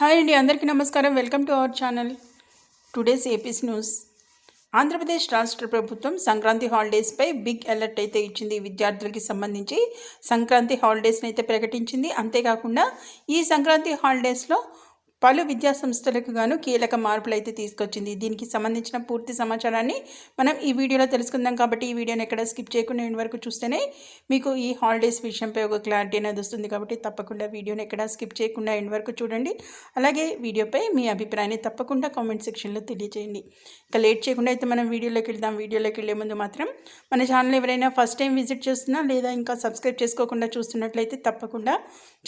Hi అండి అందరికీ నమస్కారం. Welcome to our channel. Today's AP's news. Andhra Pradesh రాష్ట్ర ప్రభుత్వం సంక్రాంతి హాలిడేస్పై బిగ్ అలర్ట్ అయితే ఇచ్చింది. విద్యార్థులకి సంబంధించి సంక్రాంతి హాలిడేస్ని అయితే ప్రకటించింది. అంతేకాకుండా ఈ సంక్రాంతి హాలిడేస్లో పలు విద్యా సంస్థలకు గాను కీలక మార్పులు అయితే తీసుకొచ్చింది. దీనికి సంబంధించిన పూర్తి సమాచారాన్ని మనం ఈ వీడియోలో తెలుసుకుందాం కాబట్టి ఈ వీడియోని ఎక్కడ స్కిప్ చేయకుండా ఎండ్ వరకు చూస్తేనే మీకు ఈ హాలిడేస్ విషయంపై ఒక క్లారిటీ అనేది వస్తుంది కాబట్టి తప్పకుండా వీడియోని ఎక్కడ స్కిప్ చేయకుండా ఎండ్ వరకు చూడండి. అలాగే వీడియోపై మీ అభిప్రాయాన్ని తప్పకుండా కామెంట్ సెక్షన్లో తెలియజేయండి ఇంకా లేట్ చేయకుండా అయితే మనం వీడియోలోకి వెళ్దాం. వీడియోలోకి వెళ్ళే ముందు మాత్రం మన ఛానల్ ఎవరైనా ఫస్ట్ టైం విజిట్ చేస్తున్నా లేదా ఇంకా సబ్స్క్రైబ్ చేసుకోకుండా చూస్తున్నట్లయితే తప్పకుండా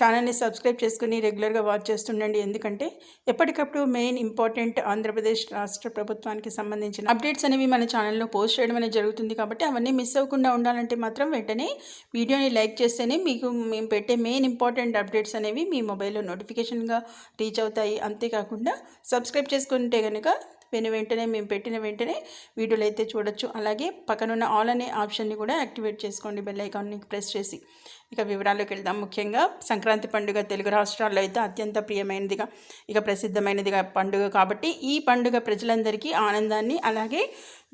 ఛానల్ని సబ్స్క్రైబ్ చేసుకుని రెగ్యులర్గా వాచ్ చేస్తుండండి. ఎందుకంటే ఎందుకంటే ఎప్పటికప్పుడు మెయిన్ ఇంపార్టెంట్ ఆంధ్రప్రదేశ్ రాష్ట్ర ప్రభుత్వానికి సంబంధించిన అప్డేట్స్ అనేవి మన ఛానల్లో పోస్ట్ చేయడం అనేది జరుగుతుంది కాబట్టి అవన్నీ మిస్ అవ్వకుండా ఉండాలంటే మాత్రం వెంటనే వీడియోని లైక్ చేస్తేనే మీకు మేము పెట్టే మెయిన్ ఇంపార్టెంట్ అప్డేట్స్ అనేవి మీ మొబైల్లో నోటిఫికేషన్గా రీచ్ అవుతాయి. అంతేకాకుండా సబ్స్క్రైబ్ చేసుకుంటే కనుక వెను వెంటనే మేము పెట్టిన వెంటనే వీడియోలు అయితే చూడొచ్చు. అలాగే పక్కనున్న ఆల్ అనే ఆప్షన్ని కూడా యాక్టివేట్ చేసుకోండి బెల్ ఐకాన్ని ప్రెస్ చేసి. ఇక వివరాల్లోకి వెళ్దాం. ముఖ్యంగా సంక్రాంతి పండుగ తెలుగు రాష్ట్రాల్లో అయితే అత్యంత ప్రియమైనదిగా ఇక ప్రసిద్ధమైనదిగా పండుగ కాబట్టి ఈ పండుగ ప్రజలందరికీ ఆనందాన్ని అలాగే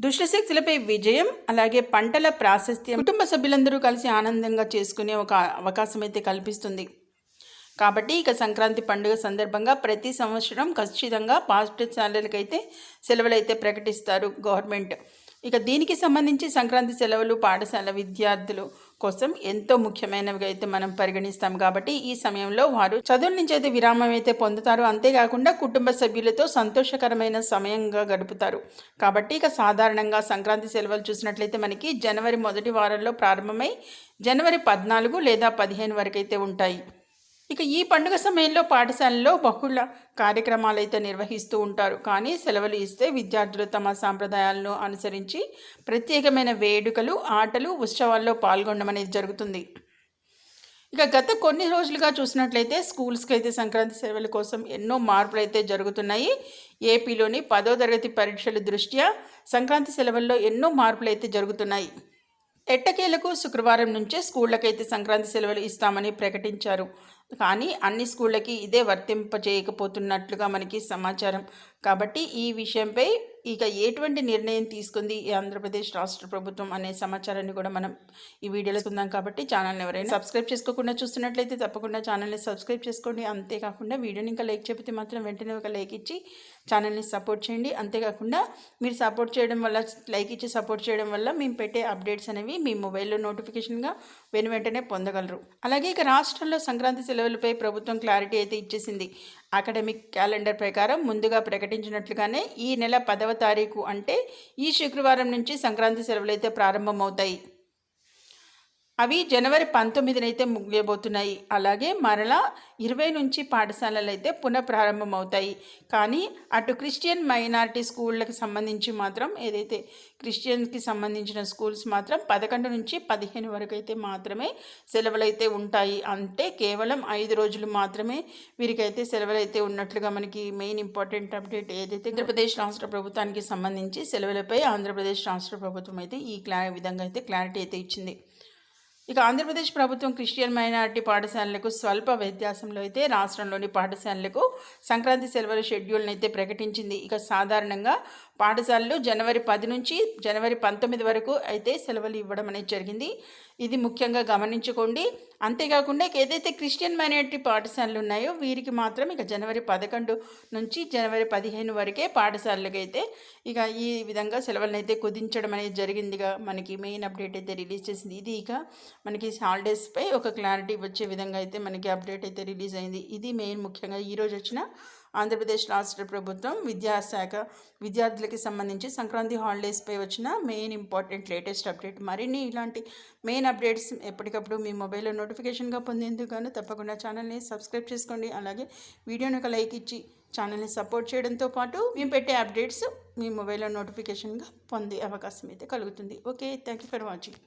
దుష్టశక్తులపై విజయం అలాగే పంటల ప్రాశస్త్యం కుటుంబ సభ్యులందరూ కలిసి ఆనందంగా చేసుకునే ఒక అవకాశం అయితే కల్పిస్తుంది. కాబట్టి ఇక సంక్రాంతి పండుగ సందర్భంగా ప్రతి సంవత్సరం ఖచ్చితంగా పాఠశాలలకైతే సెలవులు అయితే ప్రకటిస్తారు గవర్నమెంట్. ఇక దీనికి సంబంధించి సంక్రాంతి సెలవులు పాఠశాల విద్యార్థులు కోసం ఎంతో ముఖ్యమైనవిగా అయితే మనం పరిగణిస్తాం కాబట్టి ఈ సమయంలో వారు చదువుల నుంచి అయితే విరామం అయితే పొందుతారు. అంతేకాకుండా కుటుంబ సభ్యులతో సంతోషకరమైన సమయంగా గడుపుతారు. కాబట్టి ఇక సాధారణంగా సంక్రాంతి సెలవులు చూసినట్లయితే మనకి జనవరి మొదటి వారంలో ప్రారంభమై జనవరి పద్నాలుగు లేదా పదిహేను వరకు అయితే ఉంటాయి. ఇక ఈ పండుగ సమయంలో పాఠశాలలో బహుళ కార్యక్రమాలు అయితే నిర్వహిస్తూ ఉంటారు. కానీ సెలవులు ఇస్తే విద్యార్థులు తమ సాంప్రదాయాలను అనుసరించి ప్రత్యేకమైన వేడుకలు ఆటలు ఉత్సవాల్లో పాల్గొనడం జరుగుతుంది. ఇక గత కొన్ని రోజులుగా చూసినట్లయితే స్కూల్స్కి అయితే సంక్రాంతి సెలవుల కోసం ఎన్నో మార్పులు అయితే జరుగుతున్నాయి. ఏపీలోని పదో తరగతి పరీక్షల దృష్ట్యా సంక్రాంతి సెలవుల్లో ఎన్నో మార్పులు అయితే జరుగుతున్నాయి. ఎట్టకేలకు శుక్రవారం నుంచే స్కూళ్ళకైతే సంక్రాంతి సెలవులు ఇస్తామని ప్రకటించారు. కానీ అన్ని స్కూళ్ళకి ఇదే వర్తింపచేయకపోతున్నట్లుగా మనకి సమాచారం. కాబట్టి ఈ విషయంపై ఇక ఎటువంటి నిర్ణయం తీసుకుంది ఈ ఆంధ్రప్రదేశ్ రాష్ట్ర ప్రభుత్వం అనే సమాచారాన్ని కూడా మనం ఈ వీడియోలో ఉందాం కాబట్టి ఛానల్ని ఎవరైనా సబ్స్క్రైబ్ చేసుకోకుండా చూస్తున్నట్లయితే తప్పకుండా ఛానల్ని సబ్స్క్రైబ్ చేసుకోండి. అంతేకాకుండా వీడియోని ఇంకా లైక్ చెబితే మాత్రం వెంటనే ఒక లైక్ ఇచ్చి ఛానల్ని సపోర్ట్ చేయండి. అంతేకాకుండా మీరు సపోర్ట్ చేయడం వల్ల లైక్ ఇచ్చి సపోర్ట్ చేయడం వల్ల మేము పెట్టే అప్డేట్స్ అనేవి మీ మొబైల్లో నోటిఫికేషన్గా వెను వెంటనే పొందగలరు. అలాగే ఇక రాష్ట్రంలో సంక్రాంతి సెలవులపై ప్రభుత్వం క్లారిటీ అయితే ఇచ్చేసింది. అకాడమిక్ క్యాలెండర్ ప్రకారం ముందుగా ప్రకటించినట్లుగానే ఈ నెల పదవ తారీఖు అంటే ఈ శుక్రవారం నుంచి సంక్రాంతి సెలవులు అయితే ప్రారంభమవుతాయి. అవి జనవరి పంతొమ్మిదినైతే ముగియబోతున్నాయి. అలాగే మరలా ఇరవై నుంచి పాఠశాలలు అయితే పునఃప్రారంభమవుతాయి. కానీ అటు క్రిస్టియన్ మైనారిటీ స్కూళ్ళకి సంబంధించి మాత్రం ఏదైతే క్రిస్టియన్కి సంబంధించిన స్కూల్స్ మాత్రం పదకొండు నుంచి పదిహేను వరకు అయితే మాత్రమే సెలవులు అయితే ఉంటాయి. అంటే కేవలం ఐదు రోజులు మాత్రమే వీరికైతే సెలవులు అయితే ఉన్నట్లుగా మనకి మెయిన్ ఇంపార్టెంట్ అప్డేట్ ఏదైతే ఆంధ్రప్రదేశ్ రాష్ట్ర ప్రభుత్వానికి సంబంధించి సెలవులపై ఆంధ్రప్రదేశ్ రాష్ట్ర ప్రభుత్వం అయితే ఈ క్లా విధంగా అయితే క్లారిటీ అయితే ఇచ్చింది. ఇక ఆంధ్రప్రదేశ్ ప్రభుత్వం క్రిస్టియన్ మైనారిటీ పాఠశాలలకు స్వల్ప వ్యత్యాసంలో అయితే రాష్ట్రంలోని పాఠశాలలకు సంక్రాంతి సెలవుల షెడ్యూల్ని అయితే ప్రకటించింది. ఇక సాధారణంగా పాఠశాలలు జనవరి పది నుంచి జనవరి పంతొమ్మిది వరకు అయితే సెలవులు ఇవ్వడం అనేది జరిగింది. ఇది ముఖ్యంగా గమనించుకోండి. అంతేకాకుండా ఏదైతే క్రిస్టియన్ మైనారిటీ పాఠశాలలు ఉన్నాయో వీరికి మాత్రం ఇక జనవరి పదకొండు నుంచి జనవరి పదిహేను వరకే పాఠశాలలకు అయితే ఇక ఈ విధంగా సెలవులను అయితే కుదించడం అనేది జరిగిందిగా మనకి మెయిన్ అప్డేట్ అయితే రిలీజ్ చేసింది. ఇది ఇక మనకి హాలిడేస్పై ఒక క్లారిటీ వచ్చే విధంగా అయితే మనకి అప్డేట్ అయితే రిలీజ్ అయింది. ఇది మెయిన్ ముఖ్యంగా ఈరోజు వచ్చిన ఆంధ్రప్రదేశ్ రాష్ట్ర ప్రభుత్వం విద్యాశాఖ విద్యార్థులకి సంబంధించి సంక్రాంతి హాలిడేస్పై వచ్చిన మెయిన్ ఇంపార్టెంట్ లేటెస్ట్ అప్డేట్ మరిన్ని ఇలాంటి మెయిన్ అప్డేట్స్ ఎప్పటికప్పుడు మీ మొబైల్లో నోటిఫికేషన్గా పొందేందుకు తప్పకుండా ఛానల్ని సబ్స్క్రైబ్ చేసుకోండి. అలాగే వీడియోని ఒక లైక్ ఇచ్చి ఛానల్ని సపోర్ట్ చేయడంతో పాటు మేము పెట్టే అప్డేట్స్ మీ మొబైల్లో నోటిఫికేషన్గా పొందే అవకాశం అయితే కలుగుతుంది. Okay thank you for watching